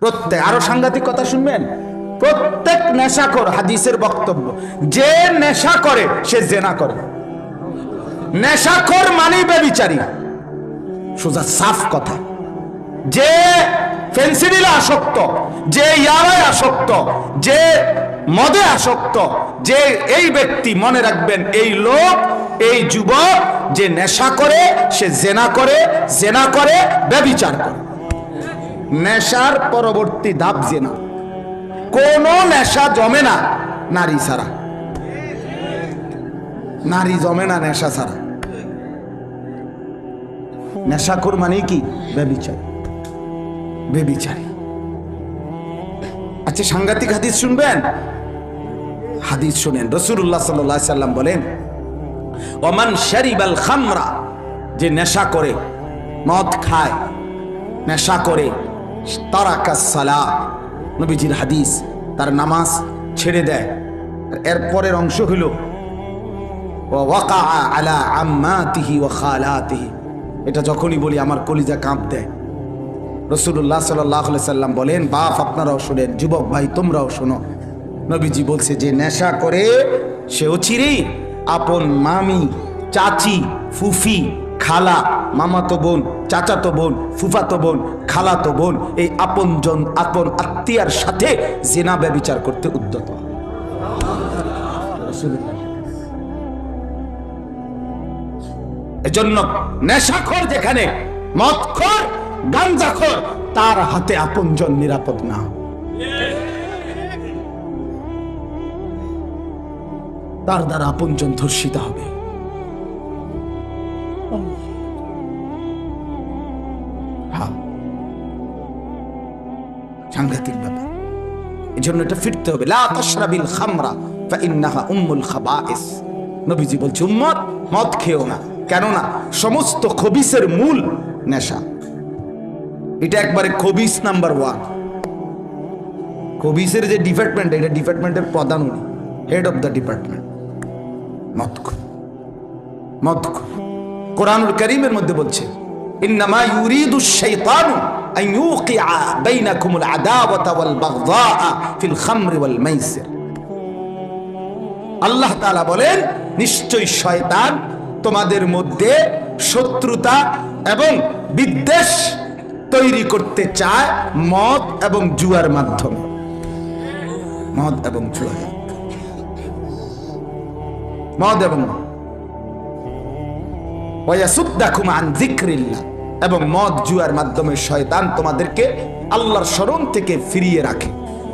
প্রত্যেক আরও সাংঘাতিক কথা শুনবেন? প্রত্যেক নেশাখোর হাদিসের বক্তব্য। যে নেশা করে, সে জেনা করে। নেশাখোর মানেই বেবিচারী। সোজা সাফ কথা। যে ফেন্সিডিলে আসক্ত, যে ইয়ারায় আসক্ত, যে মদে আসক্ত, যে এই ব্যক্তি মনে রাখবেন, এই লোক, এই যুবক, যে নেশা করে, সে জেনা করে জেনা করে ব্যবিচার করে। নেশার পরবর্তী ধাপ জেনা। কোন নেশা জমে না নারী ছাড়া। নারী জমে না নেশা ছাড়া। নেশাখোর মানে কি? ব্যবিচার। বেবিচারী আচ্ছা সাংঘাতিক হাদিস শুনবেন? হাদিস শুনেন। রসুল্লাহ সাল্লাহ সাল্লাম বলেন, ওমান শরিবাল খামরা যে নেশা করে, মদ খায়, নেশা করে সালা। নবীজির হাদিস, তার নামাজ ছেড়ে দেয়। এর পরের অংশ হইল আলা এটা যখনই বলি আমার কলিজা কাঁপ দেয় রসুল্লাহ সাল্লাহ সাল্লাম বলেন, বাপ আপনারাও শোনেন, যুবক ভাই তোমরাও শোনো। নবীজি বলছে যে নেশা করে সেও চিরেই আপন মামি, চাচি, ফুফি খালা, মামাতো বোন, চাচাতো বোন, ফুফাতো বোন, খালাতো বোন, এই আপন জন আপন আত্মীয়ার সাথে জেনা ব্যবিচার করতে উদ্যত। এজন্য নেশাখোর যেখানে, মদখোর, গাঞ্জাখোর, তার হাতে আপনজন নিরাপদ না। তার দ্বারা আপনজন ধর্ষিত হবে। হ্যাঁ। সাংঘাতিক ব্যাপার। এই জন্য এটা ফিরতে হবে। লা খামরা ফাইন্নাহা উম্মুল খাবাইস। নবীজি বলছে, উম্মত, মদ খেও না। কেননা সমস্ত খবিসের মূল নেশা। এটা একবারে খবিস নাম্বার ওয়ান। খবিসের যে ডিপার্টমেন্ট, এটা ডিপার্টমেন্টের প্রধান উনি। Head of the department. মদখ মদখ কোরআনুল করিমের মধ্যে বলছে ইউরিদু আল্লাহ তাআলা বলেন, নিশ্চয় শয়তান তোমাদের মধ্যে শত্রুতা এবং বিদ্বেষ তৈরি করতে চায় মদ এবং জুয়ার মাধ্যমে। মদ এবং জুয়ার মদ এবং যিকরিল্লাহ এবং মদ জুয়ার মাধ্যমে শয়তান তোমাদেরকে আল্লাহর স্মরণ থেকে ফিরিয়ে রাখে।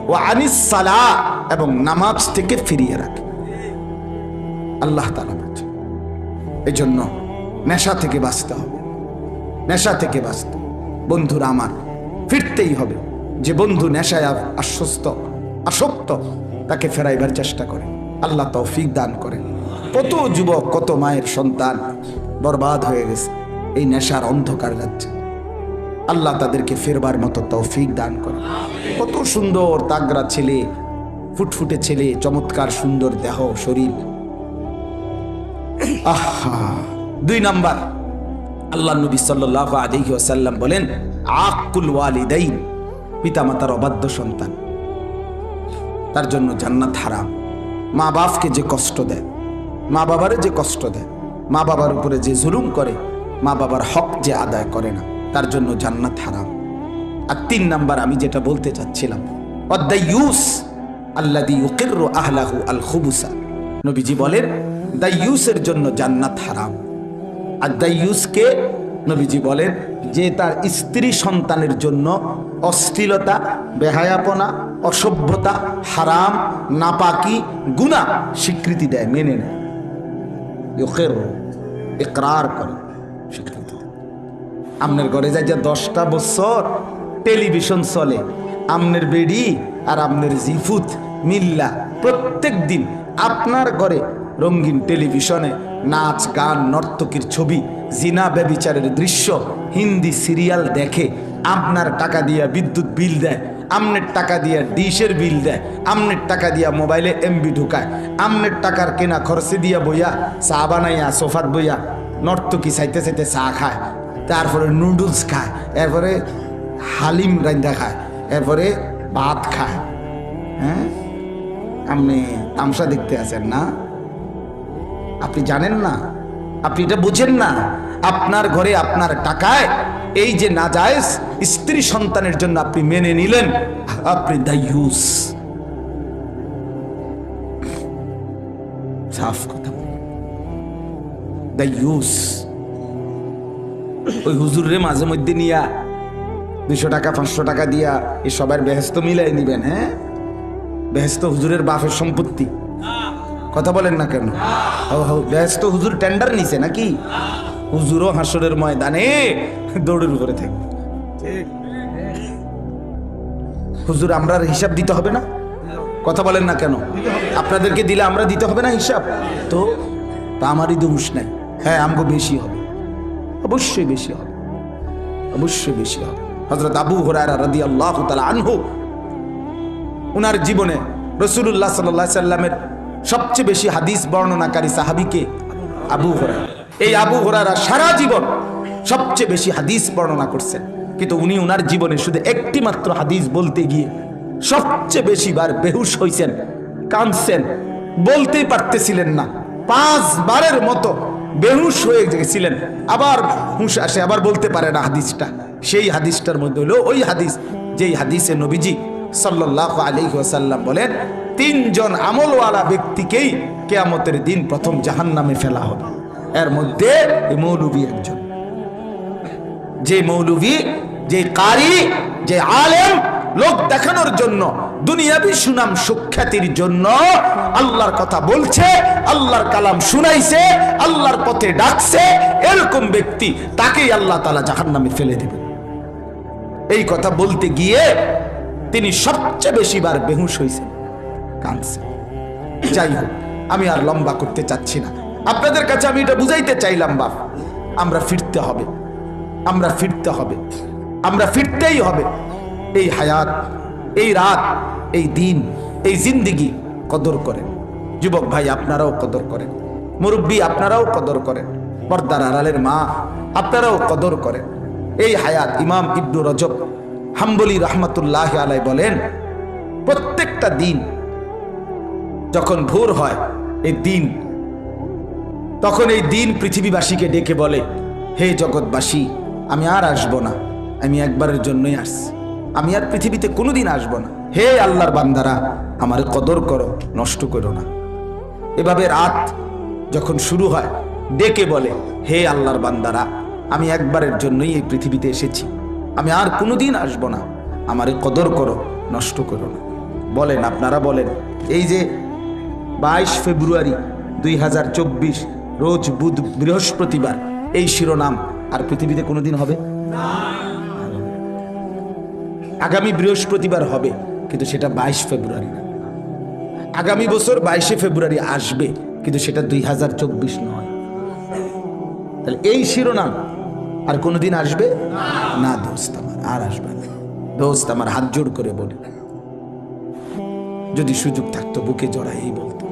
ও আনিস সালাহ এবং নামাজ থেকে ফিরিয়ে রাখে। আল্লাহ বলছে এই জন্য নেশা থেকে বাঁচতে হবে। নেশা থেকে বাঁচতে। বন্ধুরা আমার, ফিরতেই হবে। যে বন্ধু নেশায় আশ্বস্ত, আসক্ত, তাকে ফেরাইবার চেষ্টা করে। আল্লাহ তৌফিক দান করে কত যুবক, কত মায়ের সন্তান বরবাদ হয়ে গেছে। এই নেশার অন্ধকার যাচ্ছে আল্লাহ তাদেরকে ফেরবার মতো তৌফিক দান করে কত সুন্দর তাগরা ছেলে, ফুটফুটে ছেলে, চমৎকার সুন্দর দেহ, শরীর। আহা, দুই নাম্বার। আল্লাহ নবী সাল্লাহ আলহি আসাল্লাম বলেন, আকুল ওয়ালিদাইন। পিতামাতার অবাধ্য সন্তান। তার জন্য জান্নাত হারাম। মা বাপকে যে কষ্ট দেয় মা বাবারে যে কষ্ট দেয় মা বাবার উপরে যে জুলুম করে, মা বাবার হক যে আদায় করে না, তার জন্য জান্নাত হারাম। আর তিন নাম্বার আমি যেটা বলতে চাচ্ছিলাম অদ্দাইউস আল্লাদি ইউকিররু আহলাহু আল খুবুসা। নবীজি বলেন দাইয়ুসের জন্য জান্নাত হারাম। আর দাইয়ুসকে নবীজি বলেন, যে তার স্ত্রী সন্তানের জন্য অশ্লীলতা, বেহায়াপনা, অসভ্যতা হারাম, নাপাকি গুণা স্বীকৃতি দেয়, মেনে নেয়। ইউকের ইকরার করে স্বীকৃতি আমনের ঘরে যাই যে দশটা বছর টেলিভিশন চলে, আমনের বেডি আর আমনের জিফুত মিল্লা। প্রত্যেক দিন আপনার ঘরে রঙিন টেলিভিশনে নাচ, গান, নর্তকীর ছবি, জিনা ব্যবিচারের দৃশ্য, হিন্দি সিরিয়াল দেখে আপনার টাকা দিয়ে বিদ্যুৎ বিল দেয়। আমনের টাকা দিয়া ডিশের বিল দেয়, আমনের টাকা দিয়া মোবাইলে এমবি ঢুকায়, আমনের টাকার কেনা খরচে দিয়া বইয়া, চা বানাইয়া সোফাত বইয়া, নর্তকী চাইতে চাইতে চা খায়, তারপরে নুডলস খায়, এরপরে হালিম রান্দা খায়, এরপরে ভাত খায় হ্যাঁ? আপনি তামসা দেখতে আছেন না? আপনি জানেন না? আপনি এটা বুঝেন না? আপনার ঘরে আপনার টাকায় এই যে নাজায়েজ স্ত্রী সন্তানের জন্য আপনি মেনে নিলেন, আপনি দায়ুস সাফ কথা ওই মাঝে মধ্যে নিয়া দুশো টাকা, পাঁচশো টাকা দিয়া এই সবার বেহেস্ত নিবেন হ্যাঁ? বেহেস্ত হুজুরের সম্পত্তি। কথা বলেন না কেন? বেহেস্ত হুজুর টেন্ডার নিছে নাকি? হুজুরও হাসরের ময়দানে দৌড়ের উপরে থাকবে হুজুর আমরা হিসাব দিতে হবে না? কথা বলেন না কেন? আপনাদেরকে দিলে আমরা দিতে হবে না হিসাব? তো, তা আমারই দোষ নাই। হ্যাঁ আমাকে বেশি হবে। অবশ্যই বেশি হবে। অবশ্যই বেশি হবে। হজরত আবু হরারা রাদি আল্লাহ আনহু, উনার জীবনে রসুল্লাহ সাল্লাহ সাল্লামের সবচেয়ে বেশি হাদিস বর্ণনাকারী সাহাবিকে আবু হরা এই আবু হরারা সারা জীবন সবচেয়ে বেশি হাদিস বর্ণনা করছেন। কিন্তু উনি উনার জীবনে শুধু একটি মাত্র হাদিস বলতে গিয়ে সবচেয়ে বেশি বার বেহুশ হইছেন, কাঁদছেন, বলতেই পারতেছিলেন না। পাঁচবারের মতো বেহুশ হয়ে গেছিলেন। আবার হুঁশ আসে, আবার বলতে পারে না হাদিসটা। সেই হাদিসটার মধ্যে হলো ওই হাদিস, যেই হাদিসে নবীজি সাল্লাহ আলী ওয়াসাল্লাম বলেন, তিনজন আমলওয়ালা ব্যক্তিকেই কেয়ামতের দিন প্রথম জাহান নামে ফেলা হবে। এর মধ্যে মৌলবী একজন। যে মৌলবী, যে কারি, যে আলেম, লোক দেখানোর জন্য, দুনিয়াবি সুনাম সুখ্যাতির জন্য আল্লাহর কথা বলছে, আল্লাহর কালাম শুনাইছে, আল্লাহর পথে ডাকছে, এরকম ব্যক্তি তাকেই আল্লাহ তালা জাহান নামে ফেলে দেবে এই কথা বলতে গিয়ে তিনি সবচেয়ে বেশি বার বেহুশ হয়েছেন কাঁদছে যাই হোক, আমি আর লম্বা করতে চাচ্ছি না। আপনাদের কাছে আমি এটা বুঝাইতে চাইলাম, বাপ। আমরা ফিরতে হবে। আমরা ফিরতে হবে। আমরা ফিরতেই হবে। এই হায়াত, এই রাত, এই দিন, এই জিন্দিগি কদর করেন। যুবক ভাই, আপনারাও কদর করেন। মুরব্বী, আপনারাও কদর করেন। পর্দার আড়ালের মা, আপনারাও কদর করেন। এই হায়াত ইমাম ইবনু রজব হাম্বলি রহমতুল্লাহ আলাই বলেন, প্রত্যেকটা দিন যখন ভোর হয়, এই দিন তখন এই দিন পৃথিবীবাসীকে ডেকে বলে, হে জগৎবাসী, আমি আর আসব না। আমি একবারের জন্যই আসছি। আমি আর পৃথিবীতে কোনোদিন আসব না। হে আল্লাহর বান্দারা, আমার কদর করো, নষ্ট করো না। এভাবে রাত যখন শুরু হয়, ডেকে বলে, হে আল্লাহর বান্দারা, আমি একবারের জন্যই এই পৃথিবীতে এসেছি। আমি আর কোনোদিন আসব না। আমারে কদর করো, নষ্ট করো না। বলেন, আপনারা বলেন, এই যে বাইশ ফেব্রুয়ারি দুই হাজার চব্বিশ রোজ বুধ বৃহস্পতিবার এই শিরোনাম আর পৃথিবীতে কোনোদিন হবে? আগামী বৃহস্পতিবার হবে, কিন্তু সেটা বাইশ ফেব্রুয়ারি না। আগামী বছর বাইশে ফেব্রুয়ারি আসবে, কিন্তু সেটা দুই হাজার চব্বিশ নয়। তাহলে এই শিরোনাম আর কোনোদিন আসবে? না দোস্ত আমার, আর আসবে না। দোস্ত আমার, হাত জোড় করে বলি। যদি সুযোগ থাকতো, বুকে জড়াই বলতো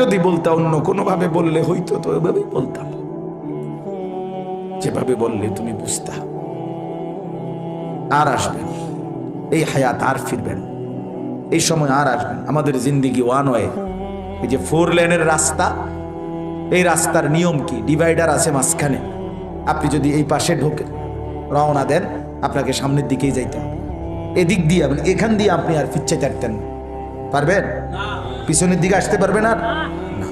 যদি বলতা, অন্য কোনোভাবে বললে হইতো, তো ওইভাবেই বলতাম। যেভাবে বললে তুমি বুঝতা। আর আসবেন। এই হায়াত আর ফিরবেন। এই সময় আর আসবেন। আমাদের জিন্দিগি ওয়ান ওয়ে। এই যে ফোর লেনের রাস্তা, এই রাস্তার নিয়ম কি? ডিভাইডার আছে মাঝখানে। আপনি যদি এই পাশে ঢোকেন, রওনা দেন, আপনাকে সামনের দিকেই যাইতে হবে। এদিক দিয়ে এখান দিয়ে আপনি আর ফিচ্ছে চারতেন না। পারবেন? পিছনের দিকে আসতে পারবেন আর না।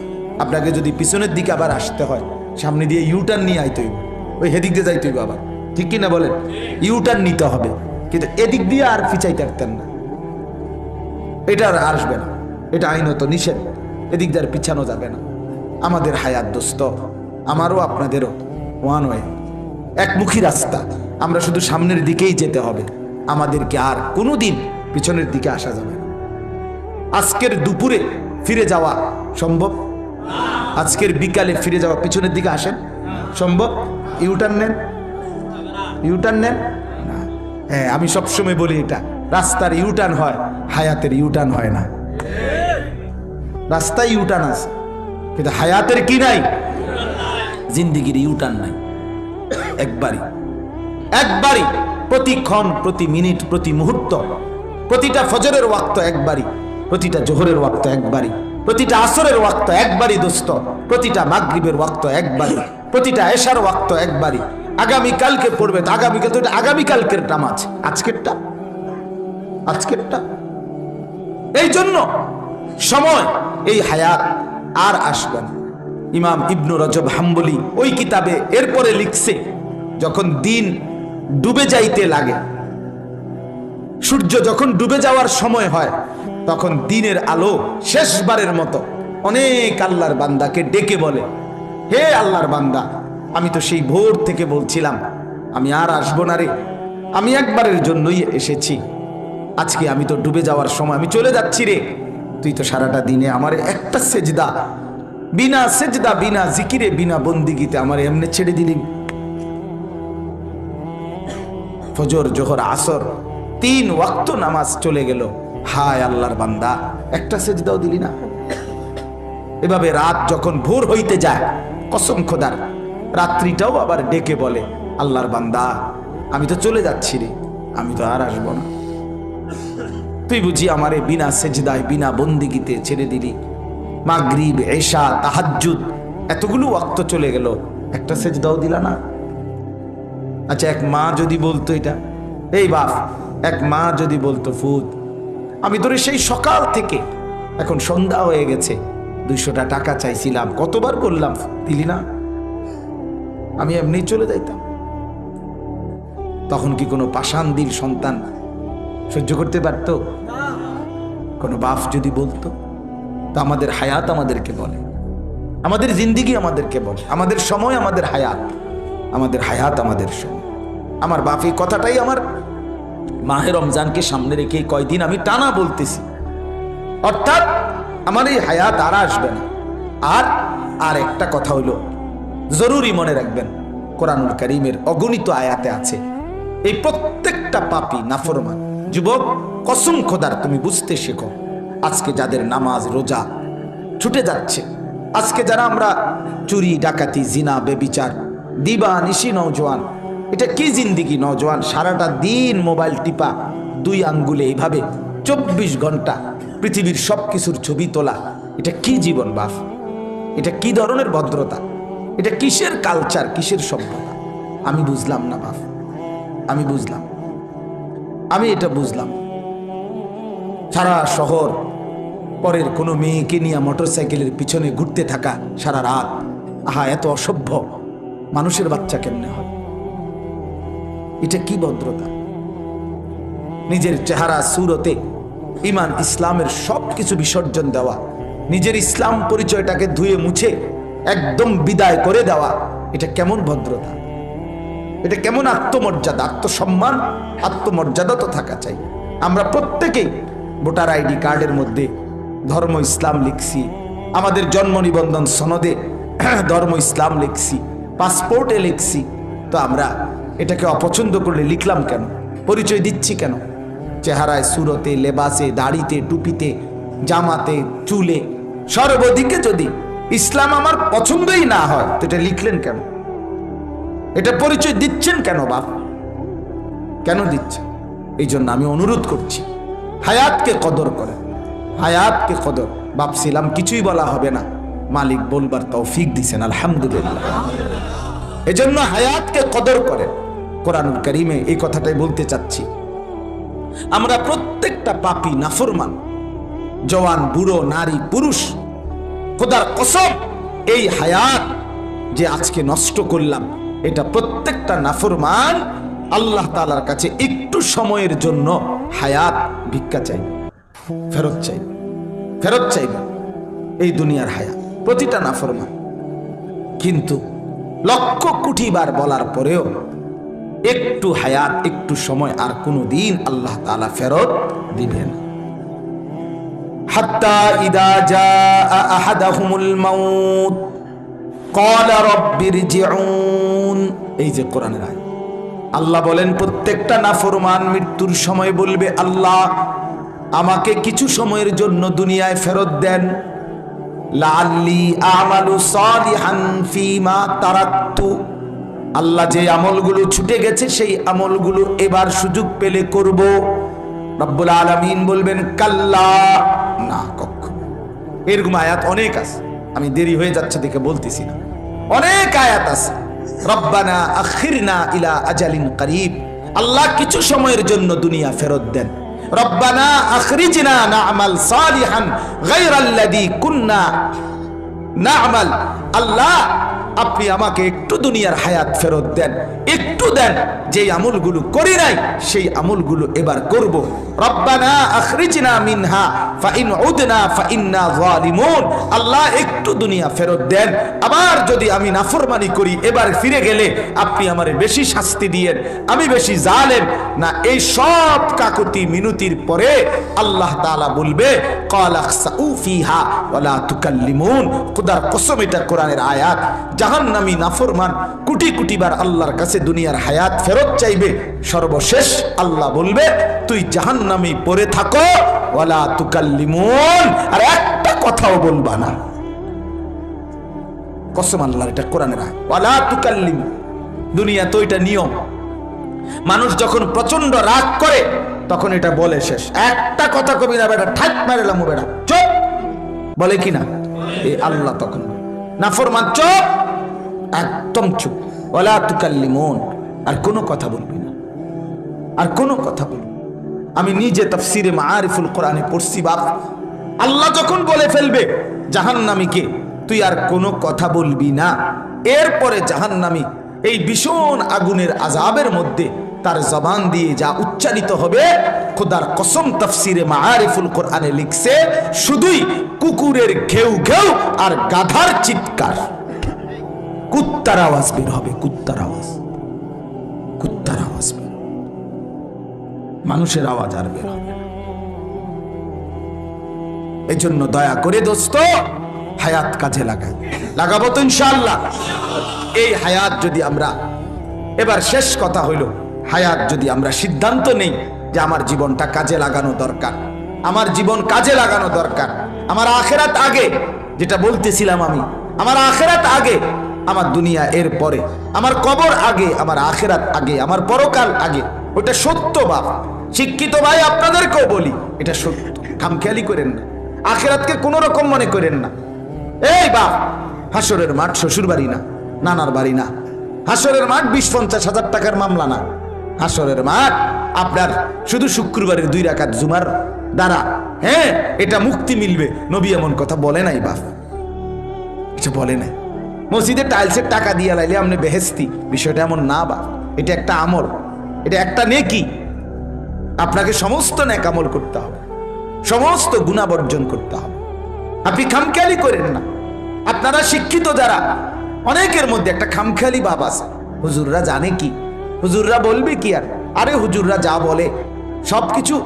আপনাকে যদি পিছনের দিকে আবার আসতে হয়, সামনে দিয়ে ইউটার্ন নিয়ে আইতে হইব। ওই হেদিক দিয়ে যাইতে হইব আবার। ঠিক কিনা বলেন? ইউটার্ন নিতে হবে। কিন্তু এদিক দিয়ে আর ফিচাইতে থাকতেন না। এটা আর আসবে না। এটা আইনত নিষেধ। এদিক দিয়ে আর পিছানো যাবে না। আমাদের হায়াত দোস্ত, আমারও আপনাদেরও ওয়ান ওয়ে একমুখী রাস্তা। আমরা শুধু সামনের দিকেই যেতে হবে। আমাদেরকে আর কোনোদিন পিছনের দিকে আসা যাবে না। আজকের দুপুরে ফিরে যাওয়া সম্ভব? আজকের বিকালে ফিরে যাওয়া পিছনের দিকে আসেন। সম্ভব? ইউটার্ন নেন। ইউটার্ন নেন? হ্যাঁ আমি সবসময় বলি এটা। রাস্তার ইউটার্ন হয়, হায়াতের ইউটার্ন হয় না। রাস্তায় ইউটার্ন আছে, কিন্তু হায়াতের কি নাই? জিন্দিগির ইউটার্ন নাই। একবারই। একবারই। প্রতিক্ষণ প্রতি মিনিট, প্রতি মুহূর্ত, প্রতিটা ফজরের ওয়াক্ত একবারই। প্রতিটা জোহরের ওয়াক্ত একবারই, প্রতিটা আসরের ওয়াক্ত একবারই দোস্ত, প্রতিটা মাগরিবের ওয়াক্ত একবারই, প্রতিটা এশার ওয়াক্ত একবারই। আগামীকালকে পড়বে, আগামীকাল তো আগামীকালকের নামাজ। আজকেরটা? আজকেরটা? এই জন্য সময়, এই হায়াত আর আসবে না। ইমাম ইবনু রজব হাম্বলি ওই কিতাবে এরপরে লিখছে, যখন দিন ডুবে যাইতে লাগে, সূর্য যখন ডুবে যাওয়ার সময় হয় তখন দিনের আলো শেষবারের মতো অনেক আল্লাহর বান্দাকে ডেকে বলে, হে আল্লাহর বান্দা, আমি তো সেই ভোর থেকে বলছিলাম, আমি আর আসব না রে। আমি একবারের জন্যই এসেছি। আজকে আমি তো ডুবে যাওয়ার সময়, আমি চলে যাচ্ছি রে। তুই তো সারাটা দিনে আমার একটা সেজদা, বিনা সেজদা, বিনা জিকিরে, বিনা বন্দিগিতে আমার এমনি ছেড়ে দিলি। ফজর, জোহর, আসর, তিন ওয়াক্ত নামাজ চলে গেল। হায় আল্লাহর বান্দা, একটা সেজদাও দিলি না? এভাবে রাত যখন ভোর হইতে যায়, কসম খোদার, রাত্রিটাও আবার ডেকে বলে, আল্লাহর বান্দা, আমি তো চলে যাচ্ছি রে, আমি তো আর আসব না। তুই বুঝি আমারে বিনা সেজদায়, বিনা বন্দিগিতে ছেড়ে দিলি? মাগরিব, এশা, তাহাজ্জুদ, এতগুলো ওয়াক্ত চলে গেল, একটা সেজদাও দিলা না? আচ্ছা এক মা যদি বলতো এটা? এই বাপ, এক মা যদি বলতো ফুদ আমি তোরে সেই সকাল থেকে এখন সন্ধ্যা হয়ে গেছে। দুইশোটা টাকা চাইছিলাম, কতবার বললাম, দিলি না? আমি এমনি চলে যাইতাম। তখন কি কোনো পাষাণ দিল সন্তান সহ্য করতে পারতো? কোনো বাপ যদি বলতো? তা আমাদের হায়াত আমাদেরকে বলে। আমাদের জিন্দিগি আমাদেরকে বলে। আমাদের সময় আমাদের হায়াত। আমাদের হায়াত আমাদের সময়। আমার বাপ এই কথাটাই আমার মাহে রমজানকে সামনে রেখে কয়দিন আমি টানা বলতেছি। অর্থাৎ আমার এই হায়াত আর আসবে না। আর আর একটা কথা হইল, জরুরি মনে রাখবেন, কোরআনুল করিমের অগণিত আয়াতে আছে, এই প্রত্যেকটা পাপি নাফরমান। যুবক, কসম খোদার, তুমি বুঝতে শেখো, আজকে যাদের নামাজ, রোজা ছুটে যাচ্ছে, আজকে যারা আমরা চুরি, ডাকাতি, জিনা, বেবিচার দিবা নিশি নৌজওয়ান এটা কি জিন্দিগি? নৌজওয়ান সারাটা দিন মোবাইল টিপা, দুই আঙ্গুলে এইভাবে চব্বিশ ঘণ্টা পৃথিবীর সব কিছুর ছবি তোলা। এটা কি জীবন বাপ এটা কি ধরনের ভদ্রতা? এটা কিসের কালচার কিসের সভ্যতা? আমি বুঝলাম না বাপ আমি বুঝলাম। আমি এটা বুঝলাম। সারা শহর, পরের কোনো মেয়েকে নিয়ে মোটরসাইকেলের পিছনে ঘুরতে থাকা সারা রাত। আহা, এত অসভ্য। মানুষের বাচ্চা কেমনে হয়? এটা কি ভদ্রতা? নিজের চেহারা, সুরতে ইমান, ইসলামের সব কিছু বিসর্জন দেওয়া, নিজের ইসলাম পরিচয়টাকে ধুয়ে মুছে একদম বিদায় করে দেওয়া, এটা কেমন ভদ্রতা? এটা কেমন আত্মমর্যাদা? আত্মসম্মান, আত্মমর্যাদা তো থাকা চাই। আমরা প্রত্যেকেই ভোটার আইডি কার্ডের মধ্যে ধর্ম ইসলাম লিখছি, আমাদের জন্ম নিবন্ধন সনদে ধর্ম ইসলাম লিখছি, পাসপোর্টে লিখছি। তো আমরা এটাকে অপছন্দ করলে লিখলাম কেন? পরিচয় দিচ্ছি কেন? চেহারায়, সুরতে, লেবাসে, দাড়িতে, টুপিতে, জামাতে, চুলে, সর্বদিকে যদি ইসলাম আমার পছন্দই না হয়, তো এটা লিখলেন কেন? এটা পরিচয় দিচ্ছেন কেন বাপ? কেন দিচ্ছেন? এই জন্য আমি অনুরোধ করছি, হায়াতকে কদর করে, হায়াতকে কদর। ভাবছিলাম কিছুই বলা হবে না। মালিক বলবার তৌফিক দিছেন, আলহামদুলিল্লাহ। এজন্য হায়াতকে কদর করেন। কোরআনুল করিমে এই কথাটাই বলতে চাচ্ছি। আমরা প্রত্যেকটা পাপি নাফরমান, জওয়ান, বুড়ো, নারী, পুরুষ, খোদার কসম, এই হায়াত যে আজকে নষ্ট করলাম, এটা প্রত্যেকটা নাফরমান আল্লাহ তালার কাছে একটু সময়ের জন্য হায়াত ভিক্ষা চাই ফেরত চাই ফেরত চাইবে। এই দুনিয়ার হায়াত। প্রতিটা নাফরমান। কিন্তু লক্ষ কোটি বার বলার পরেও একটু হায়াত একটু সময় আর কোনো দিন আল্লাহ তালা ফেরত দিবেন হাত্তা ইদা জা আহাদাহুমুল মাউত قال رب ارجعون এই যে কোরআনের আয়াত আল্লাহ বলেন প্রত্যেকটা নাফরমান মৃত্যুর সময় বলবে আল্লাহ আমাকে কিছু সময়ের জন্য দুনিয়ায় ফেরত দেন লাল্লি আমালু সালিহান ফিমা তারাক্তু আল্লাহ যে আমলগুলো ছুটে গেছে, সেই আমলগুলো এবার সুযোগ পেলে করব। রব্বুল আলামিন বলবেন, কাল্লা। না, কখনো। এরকম আয়াত অনেক আছে। আমি দেরি হয়ে যাচ্ছে দেখে বলতেছি না। অনেক আয়াত আছে। রব্বানা আখিরনা ইলা আজালিন করিব। আল্লাহ কিছু সময়ের জন্য দুনিয়া ফেরত দেন। রব্বানা আখরিজনা না'মাল সালিহান গায়রাল্লাযী কুন্না না'মাল। আল্লাহ, আপনি আমাকে একটু দুনিয়ার হায়াত ফেরত দেন। একটু দেন যে আমলগুলো করি নাই, সেই আমলগুলো এবার করব। রব্বানা আখরিজনা মিনহা, ফাইন উদনা ফাইন্না যালিমুন। আল্লাহ, একটু দুনিয়া ফেরত দেন। আবার যদি আমি নাফরমানি করি, এবার ফিরে গেলে আপনি আমারে বেশি শাস্তি দিয়েন, আমি বেশি জালেম। না, এই সব কাকুতি মিনতির পরে আল্লাহ তাআলা বলবে ক্বালাখসাউ ফিহা ওয়ালা তুকাল্লিমুন। খোদার কসম এটা কোরআনের আয়াত। জাহান্নামী নাফরমান কোটি কোটি বার আল্লাহর কাছে দুনিয়ার হায়াত ফেরত চাইবে। সর্বশেষ আল্লাহ বলবে, তুই জাহান্নামী পড়ে থাকো, ওয়ালা তুকাল্লিমুন। আর একটা কথাও বলবা না। কসম আল্লাহর এটা কোরআনের আয়াত। ওয়ালা তুকাল্লিম দুনিয়া তো এটা নিয়ম। মানুষ যখন প্রচণ্ড রাগ করে, তখন এটা বলে শেষ। একটা কথা কবি না বেটা ঠাক মারেলাম বেটা। চুপ! বলে কি না? এই আল্লাহ তখন। নাফরমান, চুপ! একদম চুপ। ওলা তুকাল্লিমুন। আর কোনো কথা বলবি না। আর কোনো কথা বলবি আমি নিজে তাফসিরে মারিফুল কোরআনে পড়ছি, বাপ। আল্লাহ যখন বলে ফেলবে জাহান্নামীকে তুই আর কোনো কথা বলবি না। এরপরে জাহান্নামী এই ভীষণ আগুনের আজাবের মধ্যে তার জবান দিয়ে যা উচ্চারিত হবে, খোদার কসম তাফসিরে মারিফুল কোরআনে লিখছে, শুধুই কুকুরের ঘেউ ঘেউ আর গাধার চিৎকার। কুত্তার আওয়াজ বের হবে, কুত্তার আওয়াজ। কুত্তার আওয়াজ বের মানুষের আওয়াজ আর বের হবে এই জন্য দয়া করে দোস্ত, হায়াত কাজে লাগাই লাগাবো তো ইনশাল্লাহ এই হায়াত যদি আমরা, এবার শেষ কথা হইল হায়াত যদি আমরা সিদ্ধান্ত নেই যে আমার জীবনটা কাজে লাগানো দরকার, আমার জীবন কাজে লাগানো দরকার, আমার আখেরাত আগে, যেটা বলতেছিলাম আমি, আমার আখেরাত আগে, আমার দুনিয়া এর পরে, আমার কবর আগে, আমার আখেরাত আগে, আমার পরকাল আগে, ওটা সত্য বাপ। শিক্ষিত ভাই আপনাদেরকেও বলি, এটা সত্য। খামখেয়ালি করেন না। আখেরাতকে কোনো রকম মনে করেন না। এই বাপ হাসরের মাঠ শ্বশুর বাড়ি না, নানার বাড়ি না। হাসরের মাঠ বিশ পঞ্চাশ হাজার টাকার মামলা না। হাসরের মাঠ। আপনার শুধু শুক্রবারের দুই রাকাত জুমার দ্বারা। হ্যাঁ এটা মুক্তি মিলবে। নবী এমন কথা বলে নাই, বাপ। এটা বলে নাই। মসজিদে টাইলসের টাকা দিয়ে লাইলে আপনি বেহেস্তি বিষয়টা এমন না বা এটা একটা আমল। এটা একটা নেকি। আপনাকে সমস্ত ন্যাক আমল করতে হবে। সমস্ত গুণাবর্জন করতে হবে। আপনি খামখেয়ালি করেন না। আপনারা শিক্ষিত যারা, অনেকের মধ্যে একটা খামখেয়ালি ভাব আছে। হুজুররা জানে কি? হুজুররা বলবে কি আর? আরে হুজুররা যা বলে, সব কিছু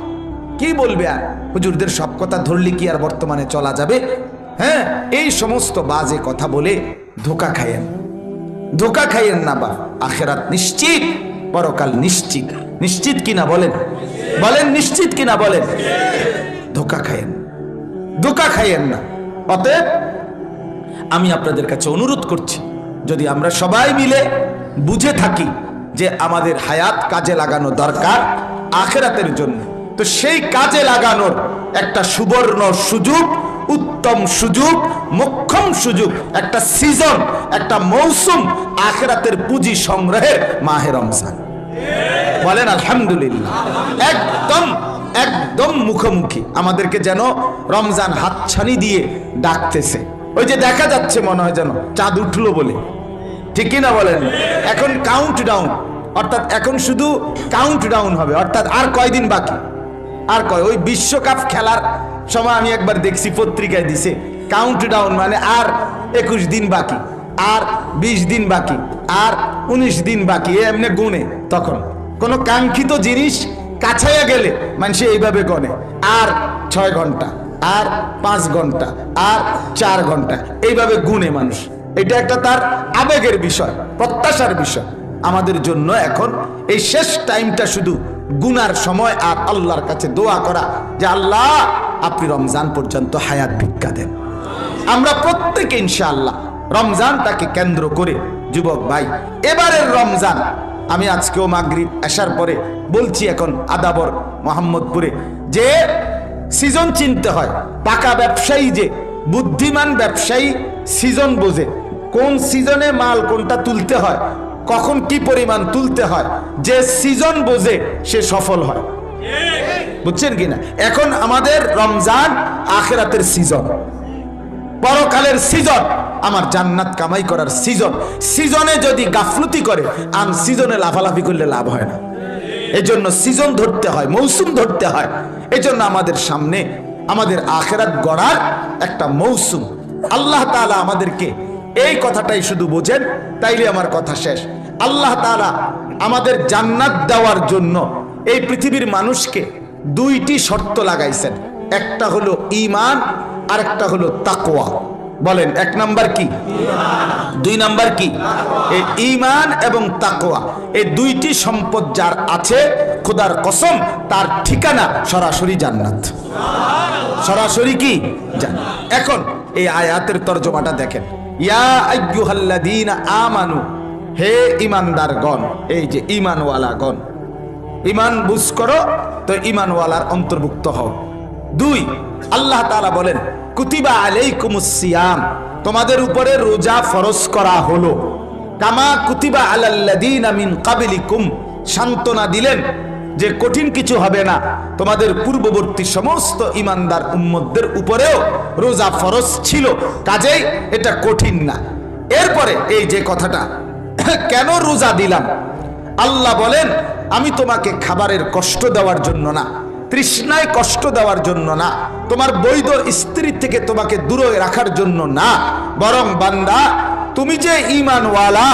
কি বলবে আর? হুজুরদের সব কথা ধরলে কি আর বর্তমানে চলা যাবে? হ্যাঁ এই সমস্ত বাজে কথা বলে ধোকা খাইয়েন। ধোকা খাইয়েন না বা, আখেরাত নিশ্চিত, পরকাল নিশ্চিত। নিশ্চিত কিনা বলেন? বলেন নিশ্চিত কিনা বলেন? ধোকা খাইয়েন। ধোকা খাইয়েন না। অতএব আমি আপনাদের কাছে অনুরোধ করছি, যদি আমরা সবাই মিলে বুঝে থাকি যে আমাদের হায়াত কাজে লাগানো দরকার আখেরাতের জন্য। তো সেই কাজে লাগানোর একটা সুবর্ণ সুযোগ, উত্তম সুযোগ, মোক্ষম সুযোগ, একটা সিজন, একটা মৌসুম আখেরাতের পুঁজি সংগ্রহের মাহে রমজান। বলেন, আলহামদুলিল্লাহ। একদম একদম মুখোমুখি আমাদেরকে যেন রমজান হাতছানি দিয়ে ডাকতেছে। ওই যে দেখা যাচ্ছে মনে হয় যেন, চাঁদ উঠল বলে। ঠিক কি না বলেন? এখন কাউন্ট ডাউন অর্থাৎ এখন শুধু কাউন্ট ডাউন হবে, অর্থাৎ আর কয়দিন বাকি? আর কয়, ওই বিশ্বকাপ খেলার সময় আমি একবার দেখছি, পত্রিকায় দিছে কাউন্ট ডাউন মানে আর একুশ দিন বাকি, আর বিশ দিন বাকি, আর উনিশ দিন বাকি এমনি গুনে তখন। কোনো কাঙ্ক্ষিত জিনিস কাছাইয়া গেলে মানুষ এইভাবে গনে আর ছয় ঘণ্টা, আর পাঁচ ঘণ্টা, আর চার ঘণ্টা, এইভাবে গুনে মানুষ। এটা একটা তার আবেগের বিষয়, প্রত্যাশার বিষয়। আমাদের জন্য এখন এই শেষ টাইমটা শুধু গুনার সময় আর আল্লাহর কাছে দোয়া করা, যে আল্লাহ, আপনি রমজান পর্যন্ত হায়াত ভিক্ষা দেন। আমরা প্রত্যেকে ইনশাআল্লাহ রমজানটাকে কেন্দ্র করে, যুবক ভাই, এবারের রমজান, আমি আজকেও মাগরিব, আসার পরে বলছি এখন আদাবর মোহাম্মদপুরে, যে সিজন চিনতে হয়, পাকা ব্যবসায়ী যে, বুদ্ধিমান ব্যবসায়ী সিজন বোঝে। কোন সিজনে মাল কোনটা তুলতে হয়? কখন কি পরিমাণ তুলতে হয়? যে সিজন বোঝে সে সফল হয়। বুঝছেন কিনা? এখন আমাদের রমজান আখেরাতের সিজন। পরকালের সিজন, আমার জান্নাত কামাই করার সিজন। সিজনে যদি গাফলতি করে আন সিজনে লাফালাফি করলে লাভ হয় না। এই জন্য সিজন ধরতে হয়, মৌসুম ধরতে হয়। এই জন্য আমাদের সামনে, আমাদের আখেরাত গড়ার একটা মৌসুম। আল্লাহ তাআলা আমাদেরকে এই কথাটাই শুধু বোঝেন, তাইলে আমার কথা শেষ। আল্লাহ তাআলা আমাদের জান্নাত দেওয়ার জন্য এই পৃথিবীর মানুষকে দুইটি শর্ত লাগাইছেন। একটা হলো ইমান আর একটা হলো তাকোয়া বলেন, এক নাম্বার কি? দুই নাম্বার কি? এই ঈমান এবং তাকোয়া এই দুইটি সম্পদ যার আছে, খোদার কসম, তার ঠিকানা সরাসরি জান্নাত। সরাসরি কি? জান্নাত। এখন এই আয়াতের তর্জমাটা দেখেন। ইয়া আইয়ুহাল্লাযীনা আমানু, হে ঈমানদারগণ, এই যে ঈমানওয়ালাগণ ইমান বুঝ করো, তো ইমানওয়ালার অন্তর্ভুক্ত হও। দুই, আল্লাহ তাআলা বলেন, কুতিবা আলাইকুমুস সিয়াম, তোমাদের উপরে রোজা ফরজ করা হলো। কামা কুতিবা আলাল্লাযীনা মিন কাবলিকুম, সান্ত্বনা দিলেন যে কঠিন কিছু হবে না। তোমাদের পূর্ববর্তী সমস্ত ইমানদার উম্মদের উপরেও রোজা ফরজ ছিল। কাজেই এটা কঠিন না। এরপরে এই যে কথাটা, কেন রোজা দিলাম? আল্লাহ বলেন, আমি তোমাকে খাবারের কষ্ট দেওয়ার জন্য না। তৃষ্ণায় কষ্ট দেওয়ার জন্য না, তোমার বৈধ স্ত্রী থেকে তোমাকে দূরে রাখার জন্য না। বরং বান্দা, তুমি যে ইমানওয়ালা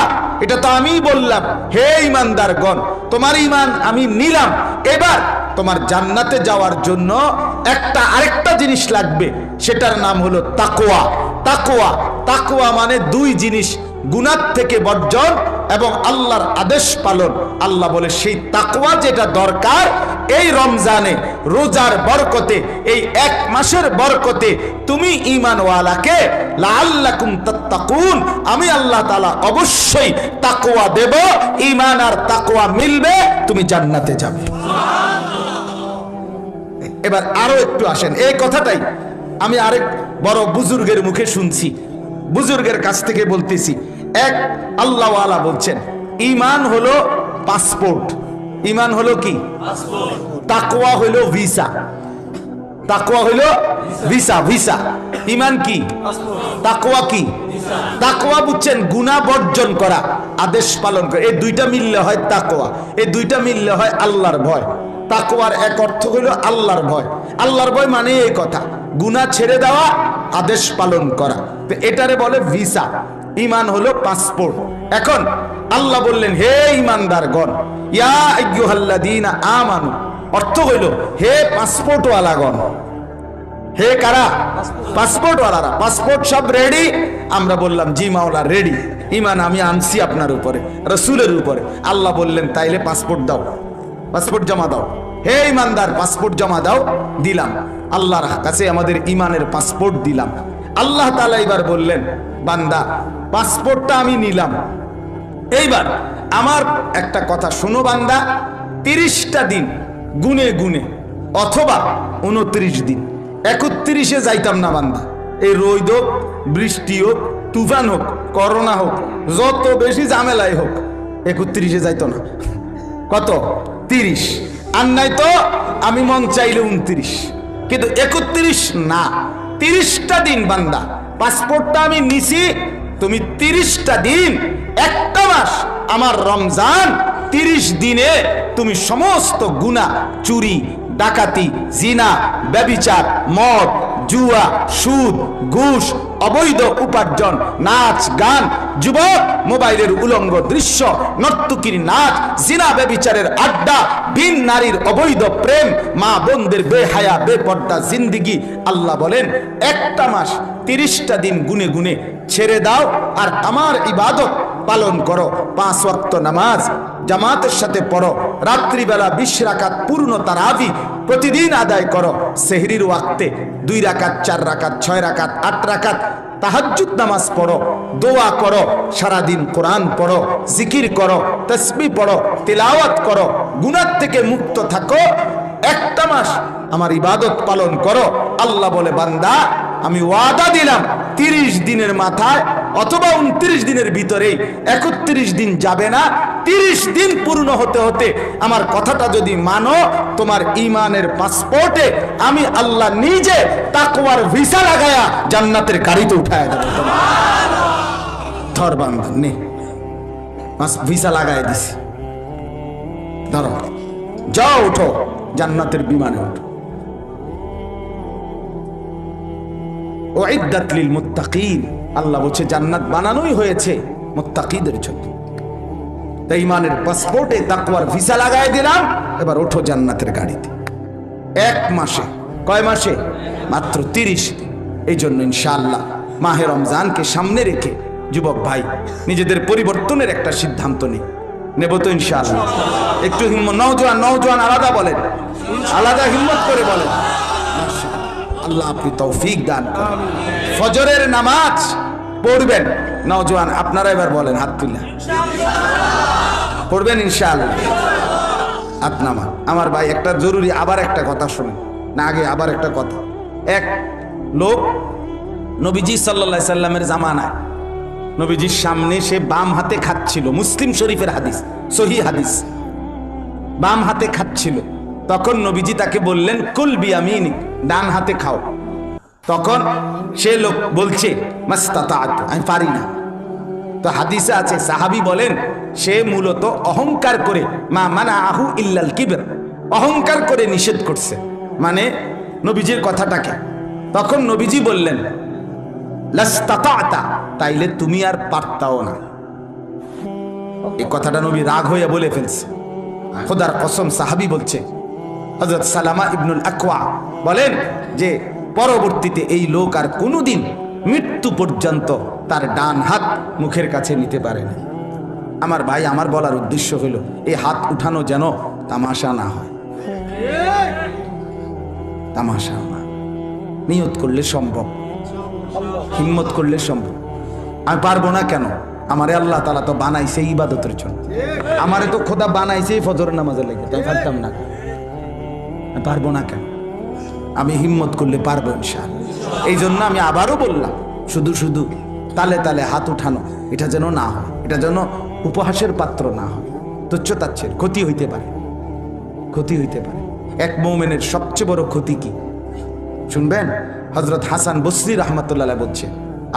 এটা তো আমি বললাম, হে ইমানদারগণ তোমার ইমান আমি নিলাম। এবার তোমার জান্নাতে যাওয়ার জন্য একটা আরেকটা জিনিস লাগবে, সেটার নাম হলো তাকোয়া তাকোয়া তাকোয়া মানে দুই জিনিস গুনার থেকে বর্জন এবং আল্লাহর আদেশ পালন। আল্লাহ বলে, সেই তাকওয়া যেটা দরকার, এই রমজানে, রোজার বরকতে, এই এক মাসের বরকতে তুমি ইমানওয়ালাকে লাআল্লাকুম তাত্তাকুন, আমি আল্লাহ তাআলা অবশ্যই তাকওয়া দেব ইমান আর তাকওয়া মিলবে, তুমি জান্নাতে যাবে। এবার আরও একটু আসেন, এই কথাটাই আমি আরেক বড় বুজুর্গের মুখে শুনছি। বুজুর্গের কাছ থেকে বলতেছি এক আল্লাহওয়ালা বলছেন, ইমান হলো পাসপোর্ট। ইমান হলো কি? তাকওয়া হলো ভিসা। তাকওয়া হলো ভিসা ভিসা। ইমান কি? তাকওয়া কি? তাকওয়া বুঝছেন, গুনাহ বর্জন করা, আদেশ পালন করা। এই দুইটা মিললে হয় তাকওয়া, এই দুইটা মিললে হয় আল্লাহর ভয়। তাকওয়ার এক অর্থ হলো আল্লাহর ভয়। আল্লাহর ভয় মানে এই কথা, গুনাহ ছেড়ে দেওয়া, আদেশ পালন করা। এটারে বলে ভিসা। ইমান হলো পাসপোর্ট। এখন আল্লাহ বললেন, হে ইমানদারগণ, ইয়া আইয়ুহাল্লাযীনা আমানু অর্থ হইল, হে পাসপোর্টওয়ালাগণ হে কারা? পাসপোর্ট ওয়ালারা পাসপোর্ট সব রেডি? আমরা বললাম, জি মাওলা, রেডি। ইমান আমি আনছি আপনার উপরে, রসুলের উপরে। আল্লাহ বললেন, তাইলে পাসপোর্ট দাও, পাসপোর্ট জমা দাও। হে ইমানদার, পাসপোর্ট জমা দাও। দিলাম, আল্লাহর কাছে আমাদের ইমানের পাসপোর্ট দিলাম। আল্লাহ তালা এবার বললেন, বান্দা পাসপোর্টটা আমি নিলাম। এইবার আমার একটা কথা শোনো বান্দা, তিরিশটা দিন গুনে গুনে, অথবা উনত্রিশ দিন, একত্রিশে যাইতাম না বান্দা। এই রোদ হোক, বৃষ্টি হোক, তুফান হোক, করোনা হোক, যত বেশি ঝামেলাই হোক, একত্রিশে যাইতো না। কত? তিরিশ। আর নাই তো আমি মন চাইলে উনত্রিশ। কিন্তু একত্রিশ না, তিরিশটা দিন বান্দা, পাসপোর্টটা আমি নিছি তুমি তিরিশটা দিন, একটা মাস আমার রমজান, তিরিশ দিনে তুমি সমস্ত গুণা চুরি, ডাকাতি, জিনা, ব্যবিচার, মদ জুয়া, সুদ, ঘুষ, অবৈধ উপার্জন, নাচ, গান, যুবক, মোবাইলের উলঙ্গ দৃশ্য, নর্তকীর নাচ, জিনা ব্যবিচারের আড্ডা, ভিন নারীর অবৈধ প্রেম, মা বোনদের বেহায়া, বেপর্দা জিন্দিগি, আল্লাহ বলেন, একটা মাস তিরিশটা দিন গুনে গুনে ছেড়ে দাও আর আমার ইবাদত পালন করো। পাঁচ ওয়াক্ত নামাজ, জামাতের সাথে পড়ো। রাত্রিবেলা বিশ রাকাত পূর্ণ তারাবি প্রতিদিন আদায় করো। সেহরির ওয়াক্তে দুই রাকাত, চার রাকাত, ছয় রাকাত, আট রাকাত তাহাজ্জুদ নামাজ পড়ো, দোয়া করো, সারাদিন কোরআন পড়ো, জিকির করো, তসবি পড়ো, তেলাওয়াত করো গুণার থেকে মুক্ত থাকো। একটা মাস আমার ইবাদত পালন করো। আল্লাহ বলে, বান্দা, আমি ওয়াদা দিলাম তিরিশ দিনের মাথায় অথবা উনত্রিশ দিনের ভিতরে একত্রিশ দিন যাবে না। তিরিশ দিন পূর্ণ হতে হতে আমার কথাটা যদি মানো, তোমার ইমানের পাসপোর্টে আমি আল্লাহ নিজে তাকওয়ার ভিসা লাগায়া জান্নাতের গাড়িতে উঠায় দেবো। ধর বান্ধব নে। ভিসা লাগাই দিছি। ধরো। যাও, উঠো। জান্নাতের বিমানে উঠো। ও ইদ্দাতলিল মুত্তাকিন আল্লাহ বলছে, জান্নাত বানানোই হয়েছে মুত্তাকিদের জন্য। তাই ইমানের পাসপোর্টে তাকওয়ার ভিসা লাগাই দিলাম, এবার ওঠো জান্নাতের গাড়িতে। এক মাসে, কয় মাসে? মাত্র তিরিশ এই জন্য ইনশাআল্লাহ মাহে রমজানকে সামনে রেখে যুবক ভাই, নিজেদের পরিবর্তনের একটা সিদ্ধান্ত নেই নেব তো ইনশাআল্লাহ। একটু হিম্মত নওজোয়ান নওজোয়ান আলাদা বলেন। আলাদা হিম্মত করে বলেন। আল্লাহ আপনি তৌফিক দান করুন। ফজরের নামাজ পড়বেন। নওজোয়ান, আপনারা এবার বলেন, হাত তুলে। পড়বেন ইনশাআল্লাহ। হাত নামা আমার ভাই, একটা জরুরি আবার একটা কথা শুনেন। না, আগে আবার একটা কথা। এক লোক নবীজি সাল্লা সাল্লামের জামানায়। নবীজির সামনে সে বাম হাতে খাচ্ছিল। মুসলিম শরীফের হাদিস সহি হাদিস। বাম হাতে খাচ্ছিল। তখন নবীজি তাকে বললেন কুল বিয়ামিনি ডান হাতে খাও। তখন সে লোক বলছে আমি পারি না। তো হাদিসে আছে সাহাবি বলেন সে মূলত অহংকার করে মা মানা আহু ইল্লাল কিবর। অহংকার করে নিষেধ করছে। মানে নবীজির কথাটাকে। তখন নবীজি বললেন লাস্তাতাআতা, তাইলে তুমি আর পারতাও না। এই কথাটা নবী রাগ হইয়া বলে ফেলছে। খোদার কসম সাহাবি বলছে হজরত সালামা ইবনুল আকওয়া বলেন যে, পরবর্তীতে এই লোক আর কোনোদিন মৃত্যু পর্যন্ত তার ডান হাত মুখের কাছে নিতে পারে না আমার ভাই, আমার বলার উদ্দেশ্য হলো এই হাত উঠানো যেন তামাশা না হয়। তামাশা না। নিয়ত করলে সম্ভব। হিম্মত করলে সম্ভব। আমি পারব না কেন? আমারে আল্লাহ তালা তো বানাইছে ইবাদতের জন্য। আমারে তো খোদা বানাইছে ফজর নামাজে লেগে। তাই পারতাম না। পারব না কেন? আমি হিম্মত করলে পারব ইনশাল এই জন্য আমি আবারও বললাম, শুধু শুধু তালে তালে হাত উঠানো, এটা যেন না হয়, এটা যেন উপহাসের পাত্র না হয়। তুচ্ছ তাচ্ছের ক্ষতি হইতে পারে। ক্ষতি হইতে পারে। এক মৌমেনের সবচেয়ে বড় ক্ষতি কি? শুনবেন? হজরত হাসান বসরি রহমতুল্লাহ বলছে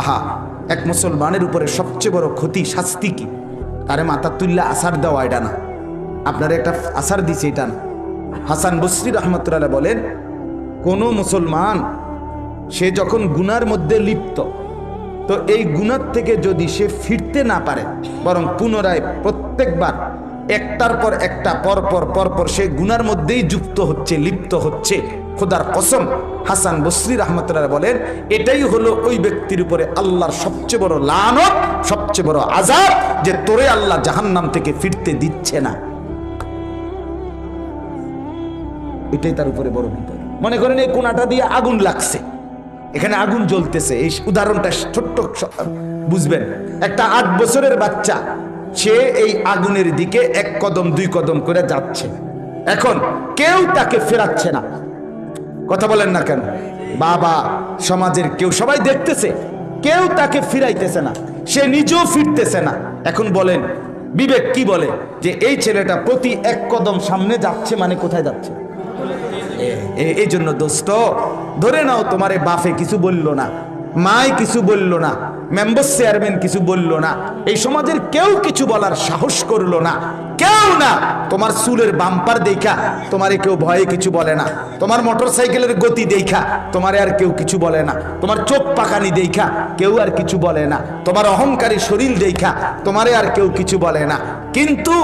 আহা, এক মুসলমানের উপরে সবচেয়ে বড় ক্ষতি, শাস্তি কি? তারে মাথা তুল্লা আসার দেওয়া এটা না। আপনার একটা আসার দিছে এটা না। হাসান বসরি রহমতুল্লাহ বলেন, কোনো মুসলমান, সে যখন গুনার মধ্যে লিপ্ত, তো এই গুনার থেকে যদি সে ফিরতে না পারে, বরং পুনরায় প্রত্যেকবার, একটার পর একটা পরপর পরপর সে গুনার মধ্যেই যুক্ত হচ্ছে, লিপ্ত হচ্ছে, খোদার কসম, হাসান বসরি রহমতুল্লাহ বলেন, এটাই হলো ওই ব্যক্তির উপরে আল্লাহর সবচেয়ে বড় লানত, সবচেয়ে বড় আজাব যে তোরে আল্লাহ জাহান্নাম থেকে ফিরতে দিচ্ছে না। এটাই তার উপরে বড় বিপদ। মনে করেন এই কোনাটা দিয়ে আগুন লাগছে। এখানে আগুন জ্বলতেছে। এই উদাহরণটা ছোট্ট বুঝবেন। একটা আট বছরের বাচ্চা, সে এই আগুনের দিকে এক কদম, দুই কদম করে যাচ্ছে। এখন কেউ তাকে ফেরাচ্ছে না। কথা বলেন না কেন? বাবা, সমাজের কেউ, সবাই দেখতেছে। কেউ তাকে ফিরাইতেছে না। সে নিজেও ফিরতেছে না। এখন বলেন, বিবেক কি বলে? যে এই ছেলেটা প্রতি এক কদম সামনে যাচ্ছে মানে কোথায় যাচ্ছে? এই জন্য দোস্ত, ধরে নাও তোমার বাফে কিছু বলল না, মাই কিছু বলল না মেম্বার চেয়ারম্যান কিছু বলল না, এই সমাজের কেউ কিছু বলার সাহস করল না। কেউ না। তোমার চুলের বাম্পার দেখা, তোমারে কেউ ভয়ে কিছু বলে না। তোমার মোটর সাইকেলের গতি দেখা, তোমারে আর কেউ কিছু বলে না। তোমার চোখ পাকানি দেখা, কেউ আর কিছু বলে না। তোমার অহংকারী শরীর দেখা, তোমারে আর কেউ কিছু বলে না। কিন্তু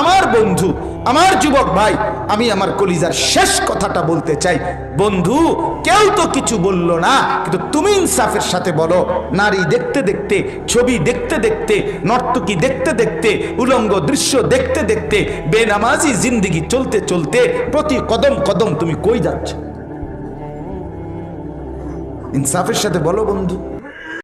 আমার বন্ধু, আমার যুবক ভাই, আমি আমার কলিজার শেষ কথাটা বলতে চাই। বন্ধু, কেউ তো কিছু বলল না, কিন্তু তুমি ইনসাফের সাথে বলো। নারী দেখতে দেখতে, ছবি দেখতে দেখতে, নর্তকী দেখতে দেখতে, উলঙ্গ দৃশ্য দেখতে দেখতে বেনামাজি জিন্দিগি চলতে চলতে প্রতি কদম কদম তুমি কই যাচ্ছ? ইনসাফের সাথে বলো বন্ধু।